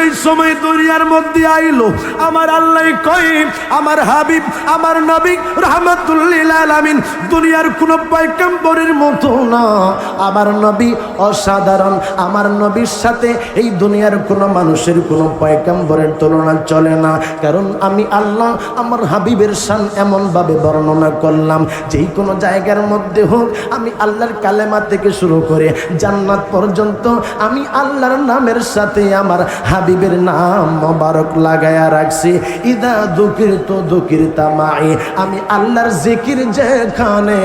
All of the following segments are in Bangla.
যেই সময় দুনিয়ার মধ্যে আইলো। আমার আল্লাহ কই আমার হাবিব, আমার নবী রহমতুল্লিল আলামিন, দুনিয়ার কোনো পয়গম্বরের মতো না। আমার নবী অসাধারণ। আমার নবীর সাথে এই দুনিয়ার কোনো মানুষের কোনো পয়গম্বরের তুলনা চলে না। কারণ আমি আল্লাহ, আমার হাবিবের শান এমনভাবে বর্ণনা করলাম। যেই কোনো জায়গার মধ্যে হোক, আমি আল্লাহর কালেমা থেকে শুরু করে জান্নাত পর্যন্ত আমি আল্লাহর নামের সাথে আমার হাবিবের নাম মোবারক লাগায়া রাখছি। ইদা দুকির তো দুকির তামাই। আমি আল্লাহর জিকির যেখানে,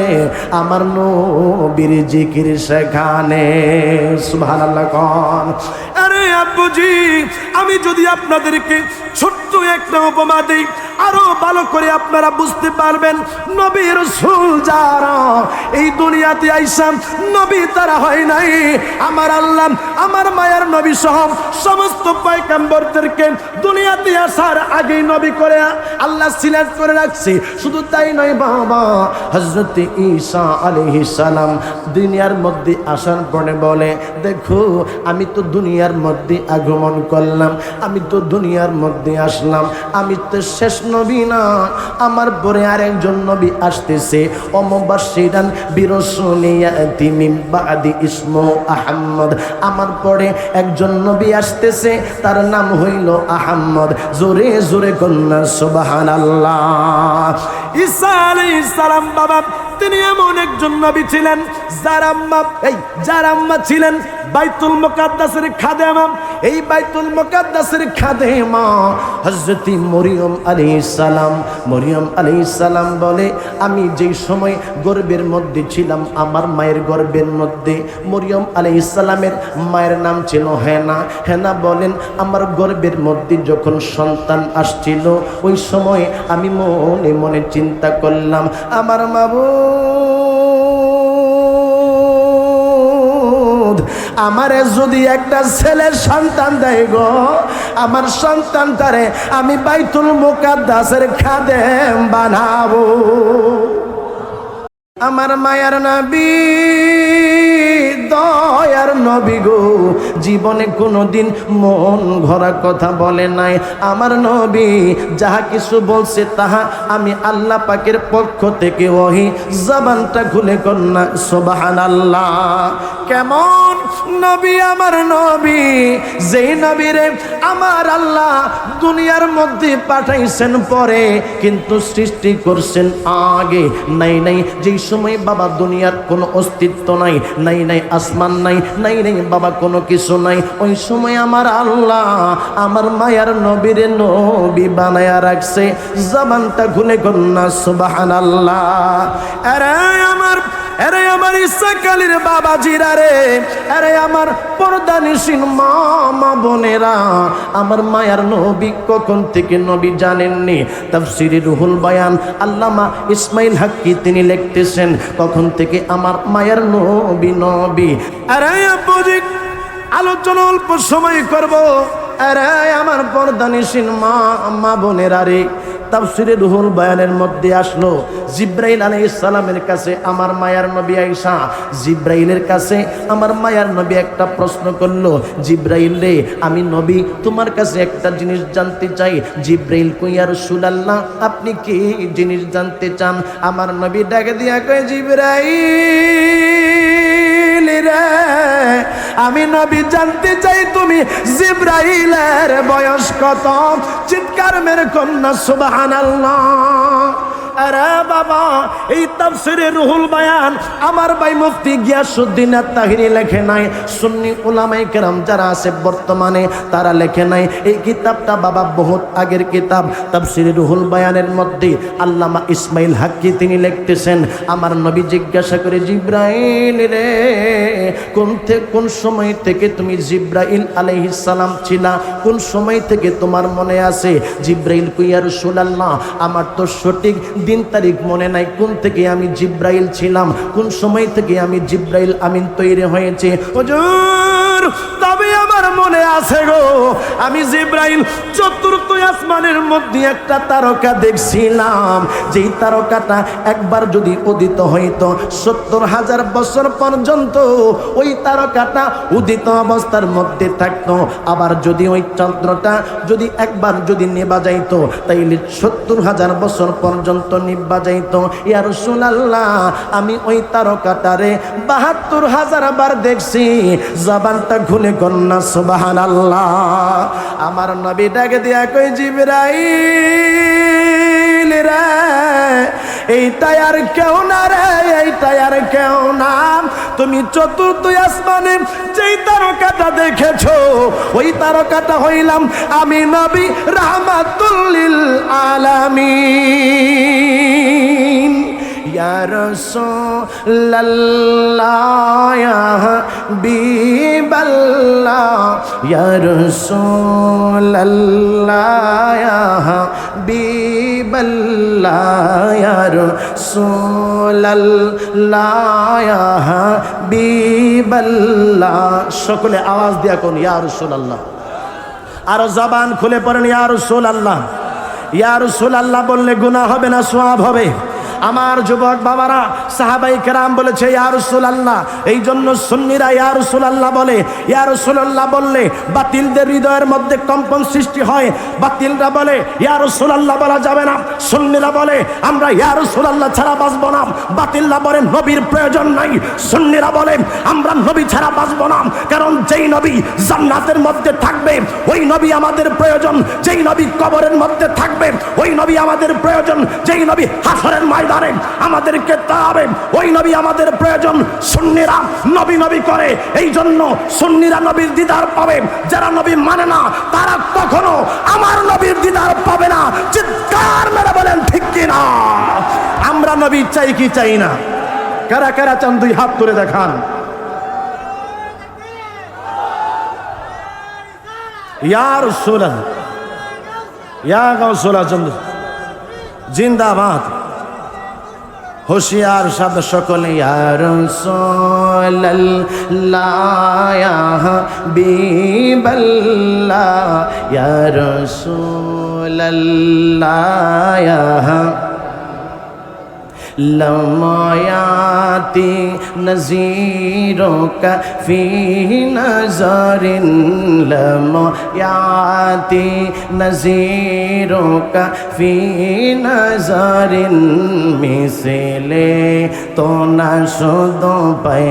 আমার নবীর জিকির সেখানে। সুবহানাল্লাহ কন। আরে আব্বুজি, আমি যদি আপনাদেরকে ছোট্ট একটা উপমা দিই আরও ভালো করে আপনারা বুঝতে পারবেন, নবীর রসুল যারা, এই দুনিয়াতে আইসাম নবী তারা হয় নাই। আমার আল্লাহ, আমার মায়ের নবী সহ সমস্ত পয়গাম্বরদেরকে দুনিয়াতে আসার আগেই নবী করে আল্লাহ সিলেক্ট করে রাখছে। শুধু তাই নয় বাবা হজরত ঈসা আলহি সালাম দুনিয়ার মধ্যে আসার পরে বলে, দেখো, আমি তো দুনিয়ার মধ্যে আগমন করলাম, আমি তো দুনিয়ার মধ্যে আসলাম, আমি তো শেষ নবী না, আমার পরে আরেকজন নবী আসতেছে। অমবাসিরান বিরসুলিয়া তিমিম বাদি ইসমো আহম্মদ আমার পরে একজন নবী আসতেছে, তার নাম হইল আহম্মদ জোরে জোরে কন্যা সুবাহান আল্লাহ ঈসা আলাইহিস বাবা, তিনি এমন একজন নবী ছিলেন, যার আম্মা, এই, যার আম্মা ছিলেন বাইতুল মুকাদ্দাসের খাদেমা। এই বাইতুল মুকাদ্দাসের খাদেমা হযরত মরিয়ম আলাইহিস সালাম। মরিয়ম আলাইহিস সালাম বলে, আমি যেই সময় গর্ভের মধ্যে ছিলাম, আমার মায়ের গর্ভের মধ্যে মরিয়ম আলাইহিস সালামের মায়ের নাম ছিল হেনা। হেনা বলেন, আমার গর্ভের মধ্যে যখন সন্তান আসছিল, ওই সময় আমি মনে মনে চিন্তা করলাম, আমার মাবু আমারে যদি একটা ছেলের সন্তান দেয় গো, আমার সন্তান তারে আমি বাইতুল মুকাদ্দাসের খাদেম বানাবো। আমার মায়ের নবী নবী গো। জীবনে কোনোদিন মন ভরা কথা বলে নাই। আমার নবী যাহা কিছু বলছে তাহা আমি আল্লাহ পাকের পক্ষ থেকে ওহি। জবানটা খুলে কন্যা সোবাহান আল্লাহ কেমন নবী আমার নবী? যেই নবীরে আমার আল্লাহ দুনিয়ার মধ্যে পাঠাইছেন পরে, কিন্তু সৃষ্টি করছেন আগে। নাই নাই, যেই সময় বাবা দুনিয়ার কোনো অস্তিত্ব নাই নাই নাই, আসমান নাই নাই নাই, বাবা, কোনো কিছু নাই। ওই সময় আমার আল্লাহ আমার মায়ার নবীর নবী বানায়া রাখছে। জবানটা খুলে কন্যা সুবাহান আল্লাহ আরে আমার আরে আমার ইচ্ছা কালীর বাবা জিরা রে। আরে আমার পর্দানিসীন মা মা বোনেরা। আমার মায়ার নবী কখন থেকে নবী জানেননি? তাফসিরি রুহুল বয়ান, আল্লামা ইসমাইল হাক্কি তিনি লিখতেছেন, কখন থেকে আমার মায়ার নবী নবী। আরে আব্বুজি আলোচনা অল্প সময় করব। আরে আমার পর্দানিসীন মা মা বোনেরা রে তাফসিরে রুহুল বয়ানের মধ্যে আসলো, জিব্রাইল আলাইহিস সালামের কাছে আমার মায়ার নবী আয়েশা। জিব্রাইলের কাছে আমার মায়ার নবী একটা প্রশ্ন করল, জিব্রাইল রে, আমি নবী, তোমার কাছে একটা জিনিস জানতে চাই। জিব্রাইল কইয়া রাসূলুল্লাহ, আপনি কি জিনিস জানতে চান? আমার নবী ডাকে দিয়া কয়, জিব্রাইল! রে আমি নবী জানতে চাই তুমি জিব্রাইলের বয়স কত? চিৎকার মেরে কন্যা সুবহানাল্লাহ। আরে বাবা, এই তাফসিরে রুহুল বায়ান, আমার মুফতি গিয়াসউদ্দিন আত-তাহিরি লেখে নাই, সুন্নি উলামায়ে কেরাম যারা আছে বর্তমানে, তারা লেখে নাই, এই কিতাবটা বাবা বহুত আগের কিতাব, তাফসিরে রুহুল বায়ানের মধ্যে আল্লামা ইসমাইল হাক্কি তিনি আমার নবী জিজ্ঞাসা করে, জিব্রাইল রে, কোন থেকে কোন সময় থেকে তুমি জিব্রাইল সালাম ছিলা? কোন সময় থেকে তোমার মনে আছে, জিব্রাইল কুইয়া রাসূলুল্লাহ, আমার তো সঠিক দিন তারিখ মনে নাই কোন থেকে আমি জিব্রাইল ছিলাম, কোন সময় থেকে আমি জিব্রাইল আমিন তৈরি হয়েছে। হুজুর আছে গো। আমি জিব্রাইল চতুর্থ আসমানের মধ্যে একটা তারকা দেখছিলাম। যেই তারকাটা একবার যদি উদিত হইতো, সত্তর হাজার বছর পর্যন্ত ওই তারকাটা উদিত অবস্থার মধ্যে থাকতো। আবার যদি ওই চন্দ্রটা যদি একবার যদি নেবা যাইতো, তাইলে সত্তর হাজার বছর পর্যন্ত নিবা যাইতো। ইয়ার সোনাল্লাহ আমি ওই তারকাটারে বাহাত্তর হাজার বার দেখছি। জবানটা খুলে কন্যা সুবাহান আল্লাহ আমার নবী ডাকে দিয়া কই জিবরাইল রে, এইটাই আর কেউ না রে, এইটাই আর কেউ না। তুমি চতুর্থ আসমানে যেই তারকাটা দেখেছ, ওই তারকাটা হইলাম আমি নবী রাহমাতুল্লিল আলামিন। সকলে আওয়াজ দিয়া কোন, ইয়া রাসূলাল্লাহ। আরও জবান খুলে পড়েন, ইয়া রাসূলাল্লাহ। ইয়া রাসূলাল্লাহ বললে গুনাহ হবে না সওয়াব হবে। আমার যুবক বাবারা, সাহাবাই কেরাম বলেছে ইয়ারসুল আল্লাহ এই জন্য সুন্নিরা ইয়ারসুল আল্লাহ বলে। ইয়ারসুল আল্লাহ বললে বাতিলদের হৃদয়ের মধ্যে কম্পন সৃষ্টি হয়। বাতিলরা বলে ইয়ারসুল আল্লাহ বলা যাবে না। সুন্নিরা বলে, আমরা ইয়ারসুল আল্লাহ ছাড়া বাঁচবো না। বাতিলরা বলে, নবীর প্রয়োজন নাই। সুন্নিরা বলে, আমরা নবী ছাড়া বাঁচবো না। কারণ যেই নবী জান্নাতের মধ্যে থাকবে, ওই নবী আমাদের প্রয়োজন। যেই নবী কবরের মধ্যে থাকবে, ওই নবী আমাদের প্রয়োজন। যেই নবী হাসরের ময়দানে আমাদেরকে ওই নবী আমাদের প্রয়োজন, সুন্নিরা নবী নবী করে। এই জন্য সুন্নিরা নবীর দিদার পাবে। যারা নবী মানে না, তারা আমার নবীর দিদার পাবে না। চিৎকার মেরে বলেন, ঠিক কিনা আমরা নবী চাই কি চাই না? কারা কারা চান দুই হাত তুলে দেখান। ইয়ার সোলান ইয়া গাউসোলা চন্দ্র জিন্দাবাদ। হুশিয়ার শব্দ সকলে ইয়ার বিবল্লা ইয়ার লময়াতি নজিরো কফি নজরিন লময়াতি নজিরো কফি নজরিন মিসলে তো না শুধু পে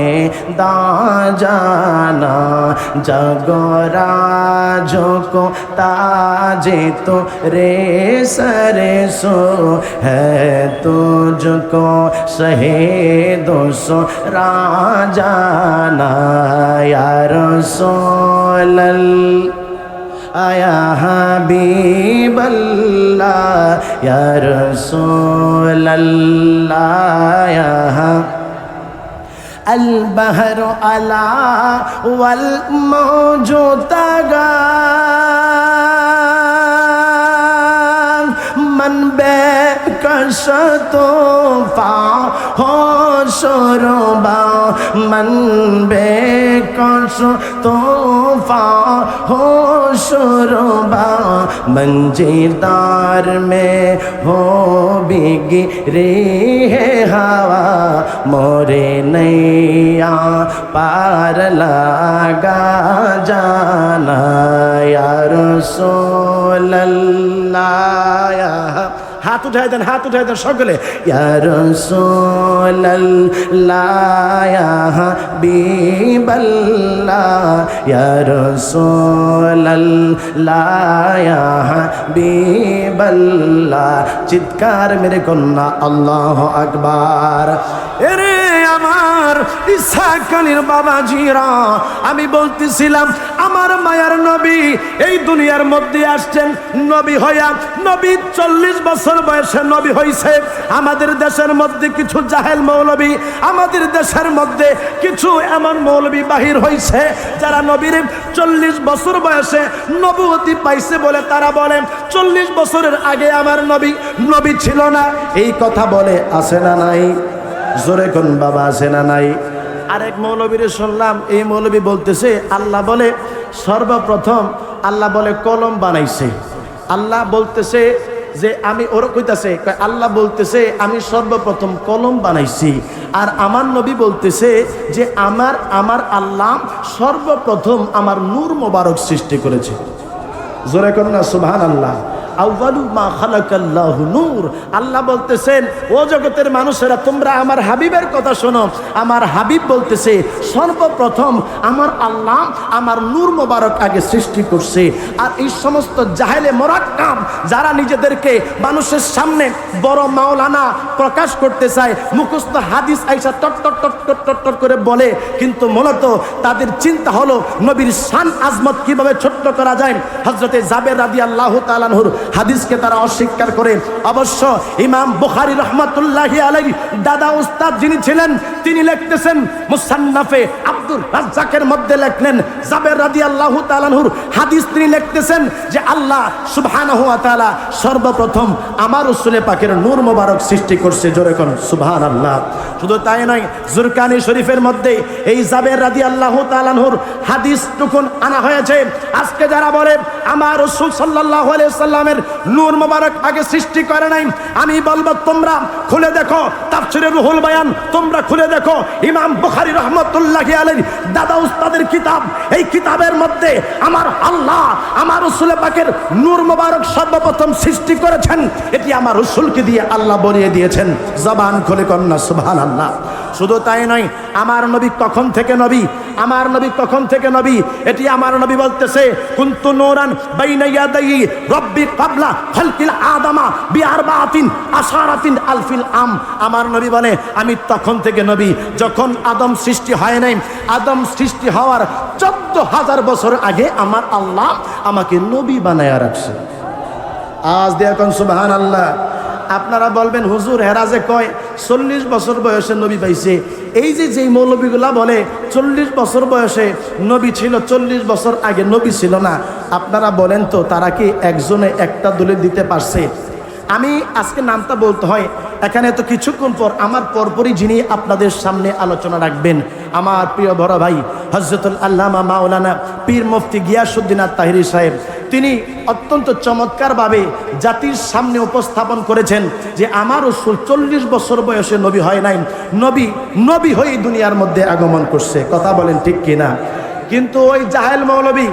দা জানা জগরাজো কো তাজে তো রে সরে সো হ্যাঁ তো জো है तुझको शहीदों सो राजाना यार सोलल आया हबीबल्ला या रसूलल्लाह या البحر على والموج शत पा हो शोरबा मन बे कस तो पा हो शोरबा मंजीरदार में हो बिगी रे है हवा मोरे नैया पार लगा जाना यार सोल्ला হাত উঠাই দেন হাত উঠাই দেন সকলে। চিৎকার মেরে কন্যা আল্লাহ আকবার। এরে আমার ইসাকালির বাবা জিরা আমি বলতেছিলাম, আমার মায়ার নবী এই দুনিয়ার মধ্যে আসছেন, নবী হইয়া, নবী চল্লিশ বছর বয়সে নবী হইছে। আমাদের দেশের মধ্যে কিছু জাহেল মৌলবী, আমাদের দেশের মধ্যে কিছু এমন মৌলবী বাহির হইছে, যারা নবীর চল্লিশ বছর বয়সে নবুয়তি পাইছে বলে তারা বলে, চল্লিশ বছরের আগে আমার নবী নবী ছিল না। এই কথা বলে আসে না নাই? জোরে কোন বাবা আছে না নাই? আরেক মৌলবীরে শুনলাম, এই মৌলবী বলতেছে, আল্লাহ বলে, সর্বপ্রথম আল্লাহ বলে কলম বানাইছে। আল্লাহ বলতেছে যে, আমি ওর কইতাছে আল্লাহ বলতেছে, আমি সর্বপ্রথম কলম বানাইছি। আর আমার নবী বলতেছে যে, আমার আমার আল্লাহ সর্বপ্রথম আমার নূর মোবারক সৃষ্টি করেছে। জোরে কন্যা সুবহান আল্লাহ আউ্বালু নূর। আল্লাহ বলতেছেন, ও জগতের মানুষেরা, তোমরা আমার হাবিবের কথা শোনো। আমার হাবিব বলতেছে, সর্বপ্রথম আমার আল্লাহ আমার নূর মোবারক আগে সৃষ্টি করছে। আর এই সমস্ত জাহেলে মোরাক্কাম যারা নিজেদেরকে মানুষের সামনে বড় মাওলানা প্রকাশ করতে চায়, মুখস্থ হাদিস আইসা টট টট টট টট টট টট করে বলে। কিন্তু মূলত তাদের চিন্তা হলো, নবীর শান আজমত কীভাবে ছোট্ট করা যায়? হজরতে জাবের রাদি আল্লাহ তালানহুর হাদিসকে তারা অস্বীকার করে। অবশ্য ইমাম বুখারি রহমতুল্লাহ আলাই দাদা উস্তাদ যিনি ছিলেন, তিনি লিখতেছেন, মুসান্নাফে আব্দুর রাজ্জাকের মধ্যে লেখলেন, জাবের রাদি আল্লাহ তালানহুর হাদিস তিনি লিখতেছেন যে আল্লাহ সুবহানাহু ওয়া তাআলা সর্বপ্রথম আমার উসুলে পাকের নূর মোবারক সৃষ্টি করছে, জোরে কোন সুবহান আল্লাহ শুধু তাই নয়, জুরকানি শরীফের মধ্যে এই জাবের রাদি আল্লাহ তালানহুর হাদিস টুকুন আনা হয়েছে। আজকে যারা বলে, আমার রসুল সাল্লাহ সাল্লামের নূর মোবারক আগে সৃষ্টি করে নাই। আমি বলব, তোমরা খুলে দেখো, তাফসিরে রুহুল বায়ান, তোমরা খুলে দেখো, ইমাম বুখারী রহমতুল্লাহি আলাইহি, দাদা উস্তাদের কিতাব। এই কিতাবের মধ্যে আমার আল্লাহ, আমার রসুল পাকের নূর মোবারক সর্বপ্রথম সৃষ্টি করেছেন। এটি আমার রসুলকে দিয়ে আল্লাহ বলিয়ে দিয়েছেন। জবান খুলে কন্যা সুবহান আল্লাহ শুধু তাই নয়, আমার নবী কখন থেকে নবী? আমার নবী কখন থেকে নবী? এটি আমার নবী বলতেছে, কুন্তু নূরান বাইনা ইয়াদাই রব্বি ক্বাবলা খালকিল আদামা বিআরবাতিন আশারাতিন আলফিল আম। আমার নবী বলে, আমি তখন থেকে নবী। যখন আদম সৃষ্টি হয় নাই, আদম সৃষ্টি হওয়ার চোদ্দ হাজার বছর আগে আমার আল্লাহ আমাকে নবী বানায়া রাখছে। আজ দেখুন সুবহান আল্লাহ আপনারা বলবেন, হুজুর হেরাজে কয়, চল্লিশ বছর বয়সে নবী পাইছে। এই যে, যেই মৌলবীগুলা বলে, চল্লিশ বছর বয়সে নবী ছিল, চল্লিশ বছর আগে নবী ছিল না। আপনারা বলেন তো, তারা কি একজনে একটা দলিল দিতে পারছে? আমি আজকে নামটা বলতে হয়, এখানে তো কিছুক্ষণ পর, আমার পরপরই যিনি আপনাদের সামনে আলোচনা রাখবেন, আমার প্রিয় বড় ভাই হজরতুল আল্লামা মাওলানা পীর মুফতি গিয়াসুদ্দিন আত তাহিরি সাহেব। তিনি অত্যন্ত চমৎকারভাবে জাতির সামনে উপস্থাপন করেছেন যে আমার রসুল চল্লিশ বছর বয়সে নবী হয় নাই। নবী নবী হয়ে দুনিয়ার মধ্যে আগমন করছে। কথা বলেন ঠিক কিনা কিন্তু ওই জাহেল মৌলবী,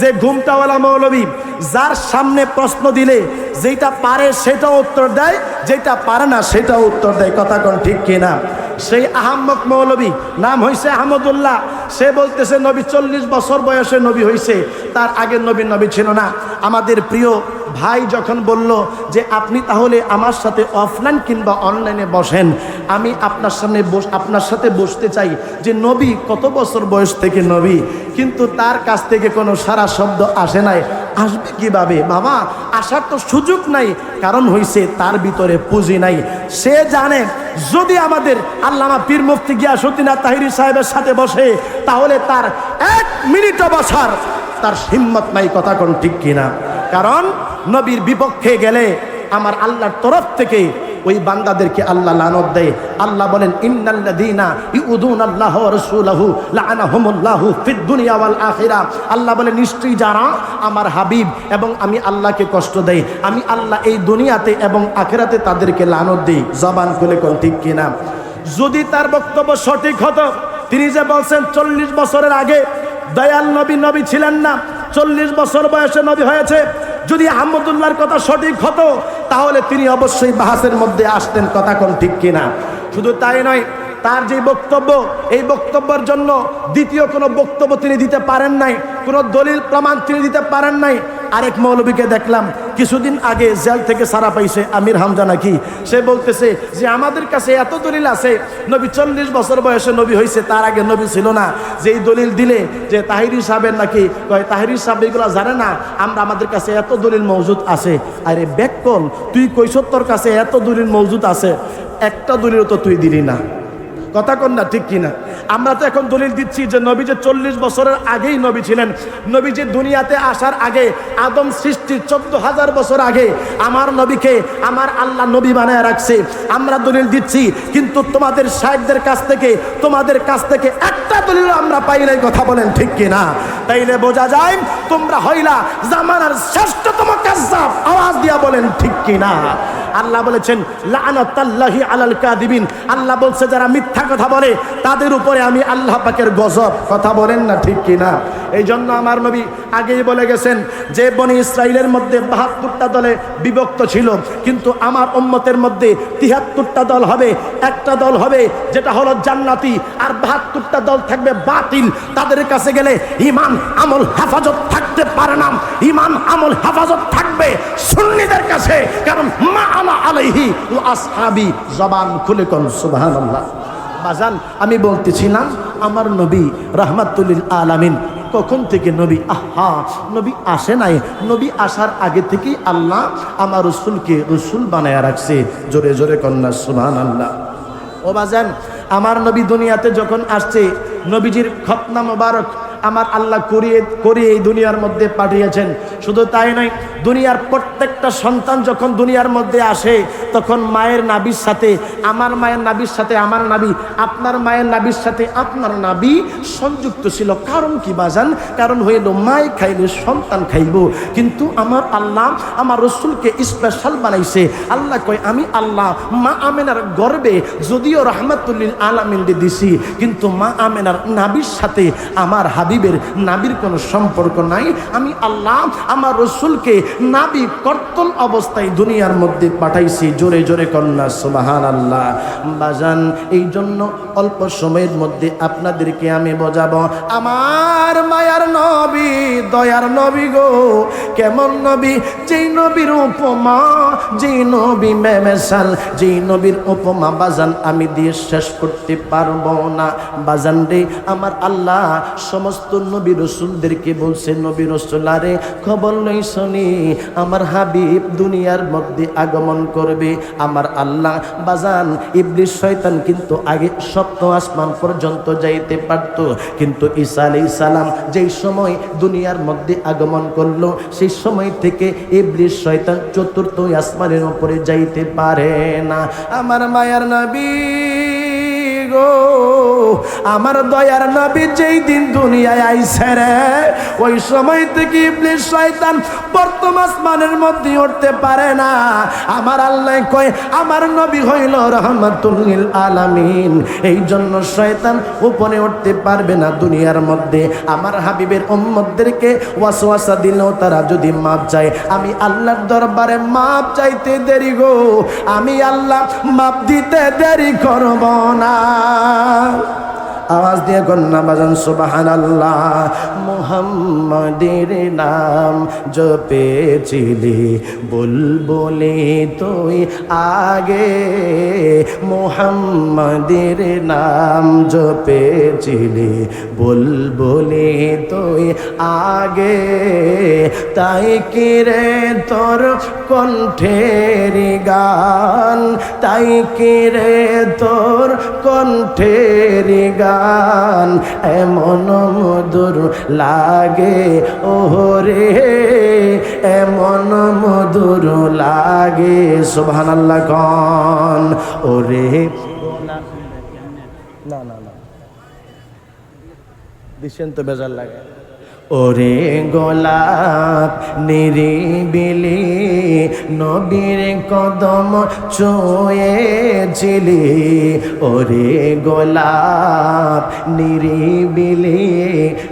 যে ঘুমটাওয়ালা মৌলবী, যার সামনে প্রশ্ন দিলে যেটা পারে সেটা উত্তর দেয় যেটা পারে না সেটা উত্তর দেয়। কথা কোন ঠিক কিনা সেই আহম্মক মৌলবী, নাম হয়েছে আহমদুল্লাহ। সে বলতেছে, নবী, চল্লিশ বছর বয়সে নবী হয়েছে তার আগের নবী নবী ছিল না। আমাদের প্রিয় ভাই যখন বলল যে, আপনি তাহলে আমার সাথে অফলাইন কিংবা অনলাইনে বসেন। আমি আপনার সামনে আপনার সাথে বসতে চাই যে, নবী কত বছর বয়স থেকে নবী? কিন্তু তার কাছ থেকে কোনো সারা শব্দ আসে নাই। আসবে কীভাবে? বাবা আসার তো সুযোগ নাই, কারণ হইছে তার ভিতরে পুঁজি নাই। সে জানে, যদি আমাদের আল্লামা পীর মুফতি গিয়াসুদ্দিনা তাহিরি সাহেবের সাথে বসে, তাহলে তার এক মিনিটও বসার তার হিম্মত নাই কথা কোন ঠিক কিনা। কারণ নবীর বিপক্ষে গেলে আমার আল্লাহর তরফ থেকে ওই বান্দাদেরকে আল্লাহ লানত দেয়। আল্লাহ বলেন, ইন্নাল্লাযীনা ইউদুন আল্লাহ রাসূলাহু লাআনাহুমুল্লাহু ফিদ দুনিয়া ওয়াল আখিরা আল্লাহ বলে নিশ্চয়ই যারা আমার হাবিব এবং আমি আল্লাহকে কষ্ট দেই, আমি আল্লাহ এই দুনিয়াতে এবং আখিরাতে তাদেরকে লানত দেই। জবান খুলে কোন ঠিক কিনা? যদি তার বক্তব্য সঠিক হতো, তিনি যে বলছেন, চল্লিশ বছরের আগে দয়াল নবী নবী ছিলেন না, চল্লিশ বছর বয়সে নবী হয়েছে যদি আহমদুল্লাহর কথা সঠিক হতো, তাহলে তিনি অবশ্যই বাহাসের মধ্যে আসতেন, কথা কোন ঠিক কিনা? শুধু তাই নয় তার যে বক্তব্য, এই বক্তব্যের জন্য দ্বিতীয় কোনো বক্তব্য তিনি দিতে পারেন নাই, কোনো দলিল প্রমাণ তিনি দিতে পারেন নাই। আরেক মৌলবীকে দেখলাম, কিছুদিন আগে জেল থেকে সারা পাইছে আমির হামজা নাকি। সে বলতেছে যে, আমাদের কাছে এত দলিল আছে, নবী চল্লিশ বছর বয়সে নবী হয়েছে তার আগে নবী ছিল না। যে এই দলিল দিলে যে তাহিরি সাহেবের নাকি তাহিরি সাহেব এগুলো জানে না, আমরা আমাদের কাছে এত দলিল মজুদ আছে। আরে ব্যাক কল তুই কৈশোর তোর কাছে এত দলিল মজুদ আছে, একটা দলিল তো তুই দিলি না। কথা কন না, ঠিক কিনা? আমরা তো এখন দলিল দিচ্ছি যে নবী যে চল্লিশ বছরের আগেই নবী ছিলেন। নবী যে দুনিয়াতে আসার আগে, আদম সৃষ্টির চোদ্দ হাজার বছর আগে, আমার নবীকে আমার আল্লাহ নবী বানায় রাখছে। আমরা দলিল দিচ্ছি, কিন্তু তোমাদের সাহেবদের কাছ থেকে, তোমাদের কাছ থেকে একটা দলিল আমরা পাই নাই, কথা বলেন ঠিক কিনা? তাইলে বোঝা যায়, তোমরা হইলা জামানার শ্রেষ্ঠতম কাজ্জাব। আওয়াজ দিয়া বলেন ঠিক কিনা? আল্লাহ বলেছেন, লানাতাল্লাহি আলাল কাদিবিন আল্লাহ বলছে, যারা মিথ্যা কথা বলে, তাদের উপরে আমি আল্লাহ পাকের গজব কথা বলেন না ঠিক কিনা? এই জন্য আমার নবী আগেই বলে গেছেন যে বনি ইসরায়েলের মধ্যে বাহাত্তরটা দলে বিভক্ত ছিল, কিন্তু আমার উম্মতের মধ্যে তিহাত্তরটা দল হবে, একটা দল হবে যেটা হলো জান্নাতি, আর বাহাত্তরটা দল থাকবে বাতিল। তাদের কাছে গেলে ইমান, আমল, হেফাজত থাকতে পারে না। ইমান, আমল, হেফাজত থাকবে সুন্নিদের কাছে, কারণ মা আনা আলাইহি ও আসহাবি জবান খুলে কোন, সুবহানাল্লাহ। বাজান, আমি বলতেছিলাম, আমার নবী রাহমাতুল্লিল আলামিন কখন থেকে নবী আহা, নবী আসে নাই? নবী আসার আগে থেকেই আল্লাহ আমার রসুলকে রসুল বানায় রাখছে। জোরে জোরে কন্যা সুমান আল্লাহ ও বাজান, আমার নবী দুনিয়াতে যখন আসছে, নবীজির খতনা মোবারক আমার আল্লাহ করিয়ে করিয়ে এই দুনিয়ার মধ্যে পাঠিয়েছেন। শুধু তাই নয়, দুনিয়ার প্রত্যেকটা সন্তান যখন দুনিয়ার মধ্যে আসে, তখন মায়ের নাবির সাথে, আমার মায়ের নাবির সাথে, আমার নাবি, আপনার মায়ের নাবির সাথে আপনার নাবি সংযুক্ত ছিল। কারণ কি বাজান? কারণ হইল মায় খাইলে সন্তান খাইব। কিন্তু আমার আল্লাহ আমার রসুলকে স্পেশাল বানাইছে। আল্লাহ কয়, আমি আল্লাহ, মা আমেনার গর্বে যদিও রহমাতুল্লিল আলামিনকে দিছি, কিন্তু মা আমেনার নাবির সাথে আমার হাবিবের নাবির কোনো সম্পর্ক নাই। আমি আল্লাহ আমার রসুলকে নাবি কর্তন অবস্থায় দুনিয়ার মধ্যে পাঠাইছি। জোরে জোরে কন্যা সুবাহান আল্লাহ বাজান এই জন্য অল্প সময়ের মধ্যে আপনাদেরকে আমি বোঝাবো, আমার মায়ার নবী, দয়ার নবী গো, কেমন নবী? যেই নবীর উপমা, যেই নবী মেমেশাল যেই নবীর উপমা বাজান, আমি দিয়ে শেষ করতে পারব না। বাজান রে, আমার আল্লাহ সমস্ত নবী রসুলদেরকে বলছে, নবী রসুলারে খবর লই শুনি, আমার হাবিব দুনিয়ার মধ্যে আগমন করবে। আমার আল্লাহ বাজান ইবলিশ শয়তান কিন্তু আগে সপ্ত আসমান পর্যন্ত যাইতে পারত। কিন্তু ঈসা আলাইহিস সালাম যেই সময় দুনিয়ার মধ্যে আগমন করল, সেই সময় থেকে ইবলিশ শয়তান চতুর্থ আসমানের উপরে যাইতে পারে না। আমার মায়ার নবী গো আমার দয়ার নবী যেই দিন দুনিয়ায় আইছে রে, ওই সময় থেকে ইবলিশ শয়তান বর্তমান আসমানের মধ্যে উঠতে পারে না। আমার আল্লাহ কয়, আমার নবী হইল রহমাতুল আলামিন। এই জন্য শয়তান উপরে উঠতে পারবে না দুনিয়ার মধ্যে। আমার হাবিবের উম্মতদেরকে ওয়াসওয়াসা দিলেও তারা যদি মাপ চায়, আমি আল্লাহর দরবারে মাপ চাইতে দেরি গো। আমি আল্লাহ মাপ দিতে দেরি করব না। আওয়াজ দিয়ে কন্যা বাজান সুবাহান আল্লাহ মোহাম্মদের নাম জপেছিলি বুলবুলি তুই আগে। মোহাম্মদের নাম জপেছিলি বুলবুলি তুই আগে। তাই কিরে তোর কণ্ঠের গান? তাই কিরে তোর কণ্ঠের গান? এমন মধুর লাগে। ওরে এমন মধুর লাগে। সোভান আল্লাহ কন। ওরে। না না না। দিচ্ছেন তো বেজার লাগে। ওরে গোলাপ নিরিবিলি নবীর কদম চুয়েছিলি ওরে গোলাপ নিরিবিলি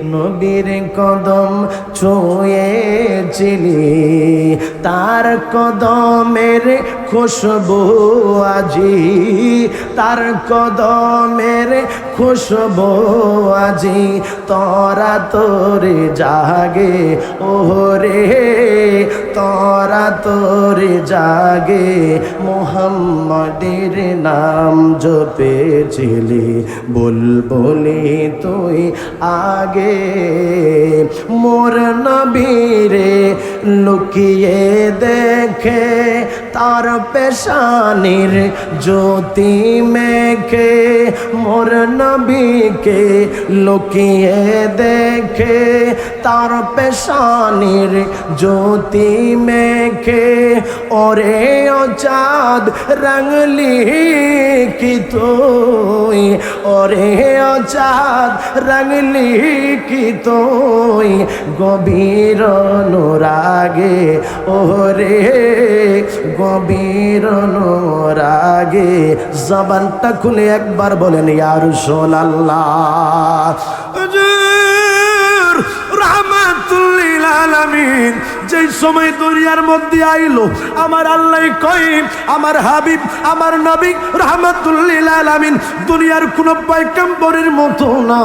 নবীর কদম চুয়েছিলি তার কদমের খুশবু আজি, তার কদমের খুশবু আজি, তরা তোরে জাগে ওরে তরা তোরে জাগে, মোহাম্মদের নাম জপেছিলি, বুলবুলি তুই আগে। মোর নবীরে লুকিয়ে দেখে তার পেশানির জ্যোতি মেখে মোর নবীকে লুকিয়ে দেখে, তার পেশানির জ্যোতি মেখে ওরে ও চাঁদ রঙলি কি তুই? ওরে ও চাঁদ রঙলি কি তুই? গভীর অনুরাগে, ওরে গভীর রাগে জবানটা খুলে একবার বলেন ইয়ার সোনাল্লাহ রহমাতুল্লিল আলামিন। যেই সময় দুনিয়ার মধ্যে আইলো, আমার আল্লাহ কই আমার হাবিব, আমার নবী, রহমাতুল্লিল আলামিন, দুনিয়ার কোন পয়গম্বরের মতো না।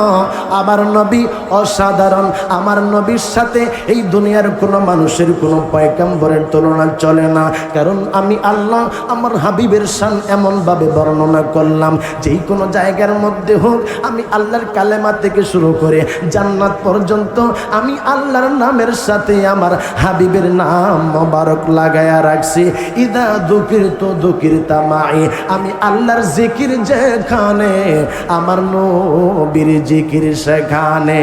আমার নবী অসাধারণ, আমার নবীর সাথে এই দুনিয়ার কোন মানুষের কোন পয়গম্বরের তুলনা চলে না। কারণ আমি আল্লাহ, আমার হাবিবের শান এমনভাবে বর্ণনা করলাম, যেই কোনো জায়গার মধ্যে হোক, আমি আল্লাহর কালেমা থেকে শুরু করে জান্নাত পর্যন্ত আমি আল্লাহর নামের সাথে আমার হাবিবের নাম মোবারক লাগায়া রাখছি। ইদা দুকির তো দুকির তামাই। আমি আল্লাহর জিকির যেখানে, আমার নবীর জিকির সেখানে।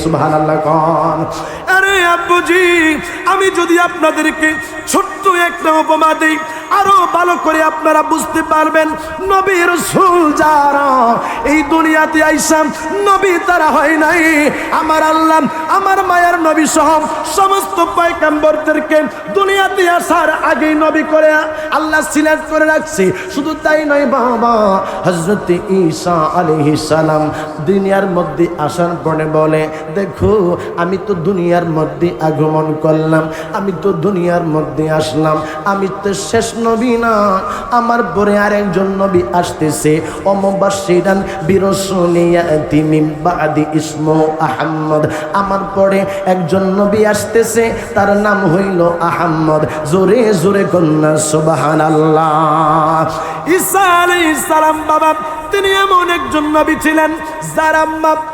সুবহানাল্লাহ কন। আরে আব্বুজি, আমি যদি আপনাদেরকে ছোট্ট একটা উপমা দিই। আরও ভালো করে আপনারা বুঝতে পারবেন নবীর এই দুনিয়াতে আইসাম নবী তারা হয় নাই। আমার আল্লাহ, আমার নবী সহ সমস্ত পয়গাম্বরদেরকে দুনিয়াতে আসার নবী করে, আল্লাহ সিলেক্ট করে রাখছে। শুধু তাই নয় বাবা হজরত সালাম দুনিয়ার মধ্যে আসার পরে বলে, দেখো, আমি তো দুনিয়ার মধ্যে আগমন করলাম, আমি তো দুনিয়ার মধ্যে আসলাম। আমি তো শেষ নবী না, আমার পরে আরেকজন নবী আসতেছে। অমবাসিরান বিরসুলিয়া তিমিম বাদি ইসমো আহম্মদ। আমার পরে একজন নবী আসতেছে, তার নাম হইল আহম্মদ। জোরে জোরে কন্যা সুবাহান আল্লাহ ঈসা আলাইহিস বাবা, তিনি এমন একজন নবী ছিলেন, যার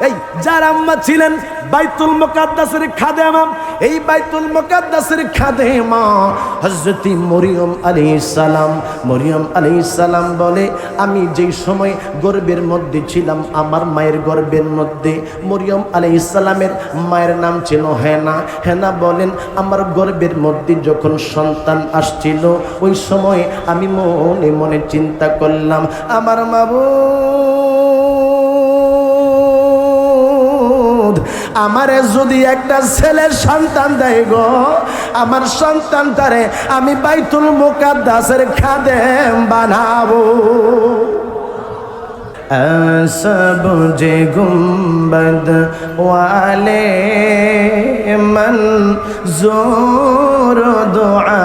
এই, যার ছিলেন বাইতুল মুকাদ্দাসের খাদেমা। এই বাইতুল মুকাদ্দাসের খাদেমা হযরতি মরিয়ম আলাইহিস সালাম, মরিয়ম আলাইহিস সালাম বলে, আমি যেই সময় গর্ভের মধ্যে ছিলাম, আমার মায়ের গর্ভের মধ্যে মরিয়ম আলাইহিস সালামের মায়ের নাম ছিল হেনা। হেনা বলেন, আমার গর্ভের মধ্যে যখন সন্তান আসছিল, ওই সময় আমি মনে মনে চিন্তা করলাম, আমার মাবু আমারে যদি একটা ছেলের সন্তান দেয় গো, আমার সন্তান তারে আমি বাইতুল মুকাদ্দাসের খাদেম বানাবো। सबुझे गुंबद वाले मन ज़ोर दुआ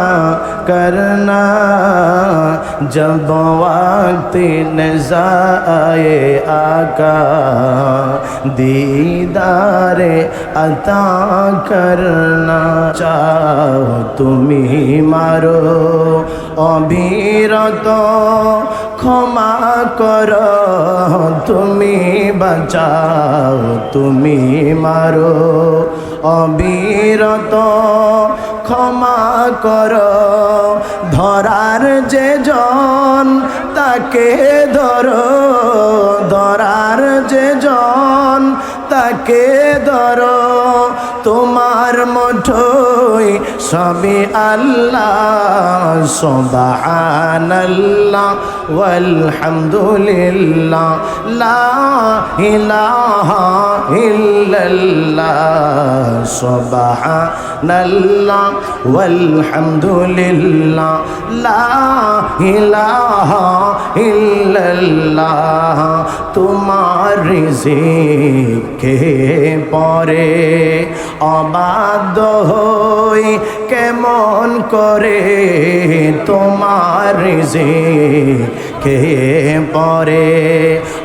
करना। जब वक्त नजाए आका, दीदारे अता करना चाहो तुम्हें मारो। अभीरतो ক্ষমা কর, তুমি বাঁচাও, তুমি মারো। অবিরত ক্ষমা কর, ধরার যে জন তাকে ধর। ধরার যে জন তাকে ধর। তোমার মুঠোয় সবে আল্লাহ, সুবহানাল্লাহ, ওয়ালহামদুলিল্লাহ, লা ইলাহা ইল্লাল্লাহ, সুবহানাল্লাহ, ওয়ালহামদুলিল্লাহ, লা ইলাহা ইল্লাল্লাহ, তোমার রিজিকে পরে অবাধ্য হই কেমন করে তোমার যে কে পরে?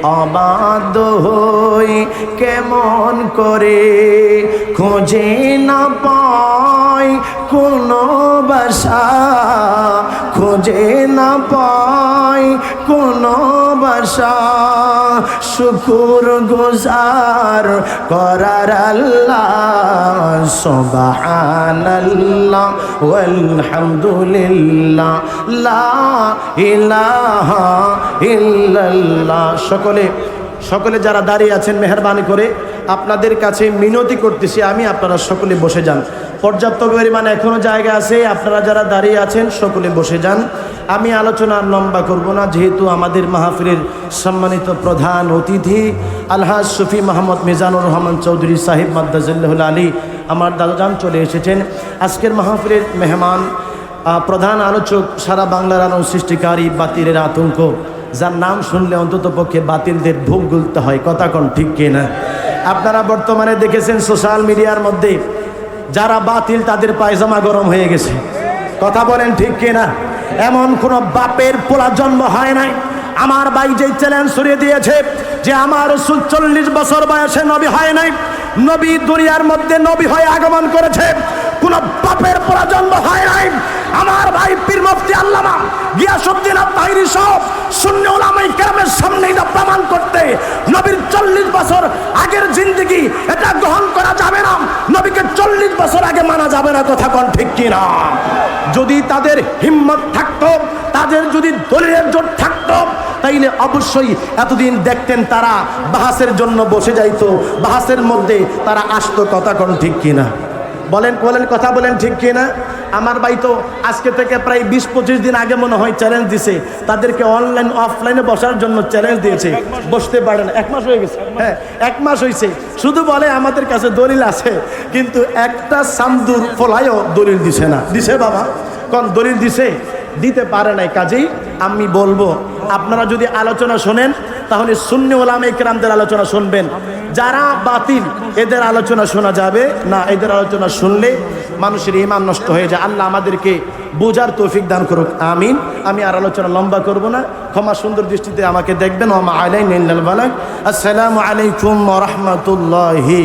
অবাদ হই কেমন করে খোঁজে না পাই কোনো বাসা খোঁজে না পাই কোনো বাসা শুকুর গুজার করার আল্লাহ। সুবহানাল্লাহ আলহামদুলিল্লাহ লা ইল্লাল্লাহ। সকলে সকলে যারা দাঁড়িয়ে আছেন, মেহরবানি করে আপনাদের কাছে মিনতি করতেছি, আমি আপনারা সকলে বসে যান। পর্যাপ্ত পরিমাণ এখনও জায়গা আছে, আপনারা যারা দাঁড়িয়ে আছেন সকলে বসে যান। আমি আলোচনা লম্বা করব না, যেহেতু আমাদের মাহফিলের সম্মানিত প্রধান অতিথি আলহাজ শফি মোহাম্মদ মিজানুর রহমান চৌধুরী সাহিব মাদ্দাজুল্লাহুল আলী, আমার দাদাজান চলে এসেছেন। আজকের মাহফিলের মেহমান প্রধান আলোচক, সারা বাংলার আলো সৃষ্টিকারী বাতিলের আতঙ্ক, যার নাম শুনলে অন্তত পক্ষে বাতিলদের ভোগ গুলতে হয়, কথা কোন ঠিক কিনা? আপনারা বর্তমানে দেখেছেন সোশ্যাল মিডিয়ার মধ্যে যারা বাতিল, তাদের পায়জামা গরম হয়ে গেছে। কথা বলেন ঠিক কিনা? এমন কোন বাপের পোলা জন্ম হয় নাই? আমার ভাই যে চ্যালেঞ্জ সরিয়ে দিয়েছে যে আমার চল্লিশ বছর বয়সে নবী হয় নাই, নবী দুনিয়ার মধ্যে নবী হয়ে আগমন করেছে। কোন বাপের পোলা জন্ম হয় নাই। আমার ভাই পীর মুফতি আল্লামা গিয়াসউদ্দিন আত্মাহিরি সব শূন্য ওলামাই কেরামের সামনে এটা প্রমাণ করতে নবীর চল্লিশ বছর আগের জিন্দগি এটা গ্রহণ করা যাবে না। নবীকে চল্লিশ বছর আগে মানা যাবে না কথা কোন ঠিক কিনা? যদি তাদের হিম্মত থাকত, তাদের যদি দলীয় জোট থাকত, তাইলে অবশ্যই এতদিন দেখতেন তারা বাহাসের জন্য বসে যাইতো, বাহাসের মধ্যে তারা আসতো কথা কোন ঠিক কিনা? বলেন বলেন, কথা বলেন, ঠিক কিনা? আমার ভাই তো আজকে থেকে প্রায় বিশ, পঁচিশ দিন আগে মনে হয় চ্যালেঞ্জ দিছে। তাদেরকে অনলাইন অফলাইনে বসার জন্য চ্যালেঞ্জ দিয়েছে। বসতে পারে না। এক মাস হয়ে গেছে। হ্যাঁ এক মাস হয়েছে শুধু বলে আমাদের কাছে দলিল আছে, কিন্তু একটা সামদুর ফলায়ও দলিল দিছে না। দিছে বাবা। কোন দলিল দিছে? দিতে পারে নাই। কাজেই আমি বলব, আপনারা যদি আলোচনা শোনেন তাহলে শূন্য ওলামে কেরামদের আলোচনা শুনবেন। যারা বাতিল, এদের আলোচনা শোনা যাবে না, এদের আলোচনা শুনলে মানুষের ইমান নষ্ট হয়ে যায়। আল্লাহ আমাদেরকে বোঝার তৌফিক দান করুক, আমিন। আমি আর আলোচনা লম্বা করব না। ক্ষমা সুন্দর দৃষ্টিতে আমাকে দেখবেন। আসসালামু আলাইকুম রহমতুল্লাহি